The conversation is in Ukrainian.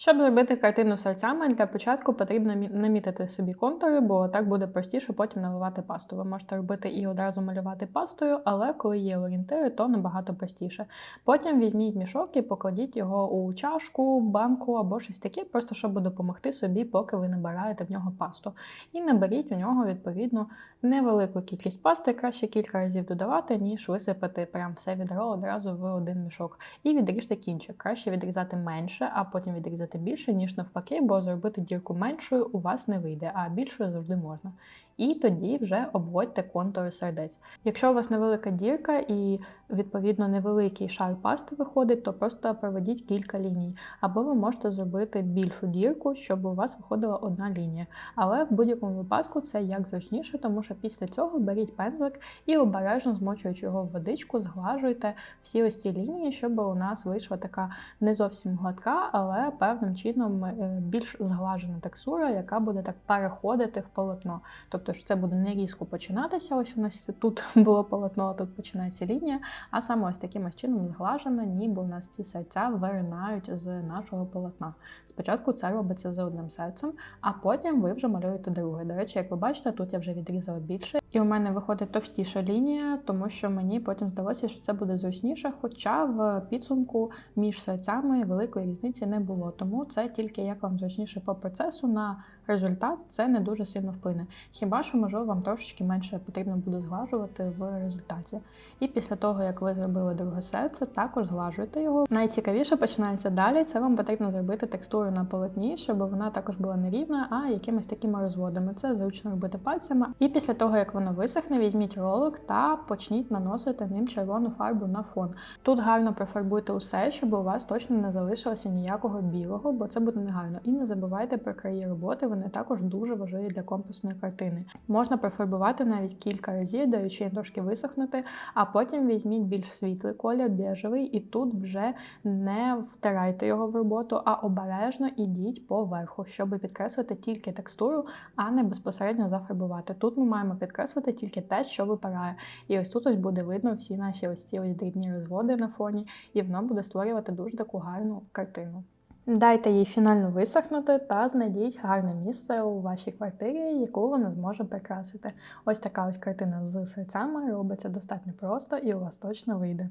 Щоб зробити картину серцями, для початку потрібно намітити собі контури, бо так буде простіше потім наливати пасту. Ви можете робити і одразу малювати пастою, але коли є орієнтири, то набагато простіше. Потім візьміть мішок і покладіть його у чашку, банку або щось таке, просто щоб допомогти собі, поки ви набираєте в нього пасту. І наберіть у нього відповідно невелику кількість пасти, краще кілька разів додавати, ніж висипати прям все відро одразу в один мішок. І відріжте кінчик. Краще відрізати менше, а потім відрізати більше, ніж навпаки, бо зробити дірку меншою у вас не вийде, а більшою завжди можна. І тоді вже обводьте контури сердець. Якщо у вас невелика дірка і відповідно невеликий шар пасти виходить, то просто проведіть кілька ліній. Або ви можете зробити більшу дірку, щоб у вас виходила одна лінія. Але в будь-якому випадку це як зручніше, тому що після цього беріть пензлик і обережно змочуючи його в водичку, зглажуйте всі ось ці лінії, щоб у нас вийшла така не зовсім гладка, але певним чином е, більш зглажена текстура, яка буде так переходити в полотно. Тобто, що це буде не різко починатися. Ось у нас тут було полотно, а тут починається лінія. А саме ось таким ось чином зглажена, ніби у нас ці серця виринають з нашого полотна. Спочатку це робиться за одним серцем, а потім ви вже малюєте друге. До речі, як ви бачите, тут я вже відрізала більше, і у мене виходить товстіша лінія, тому що мені потім здалося, що це буде зручніше. Хоча в підсумку між серцями великої різниці не було. Тому це тільки як вам зручніше по процесу на результат, це не дуже сильно вплине. Хіба що, можливо, вам трошечки менше потрібно буде зглажувати в результаті. І після того, як ви зробили друге серце, також зглажуєте його. Найцікавіше починається далі. Це вам потрібно зробити текстуру на полотні, щоб вона також була не рівна, а якимись такими розводами. Це зручно робити пальцями. І після того, як воно висохне, візьміть ролик та почніть наносити ним червону фарбу на фон. Тут гарно профарбуйте усе, щоб у вас точно не залишилося ніякого білого, бо це буде негарно. І не забувайте про краї роботи, вони також дуже важливі для компасної картини. Можна профарбувати навіть кілька разів, даючи їм трошки висохнути, а потім візьміть більш світлий колір, біжевий, і тут вже не втирайте його в роботу, а обережно ідіть по верху, щоб підкреслити тільки текстуру, а не безпосередньо зафарбувати. Тут ми маємо підкреслити тільки те, що випирає. І ось тут ось буде видно всі наші ось ці ось дрібні розводи на фоні, і воно буде створювати дуже таку гарну картину. Дайте їй фінально висохнути та знайдіть гарне місце у вашій квартирі, яку вона зможе прикрасити. Ось така ось картина з серцями робиться достатньо просто і у вас точно вийде.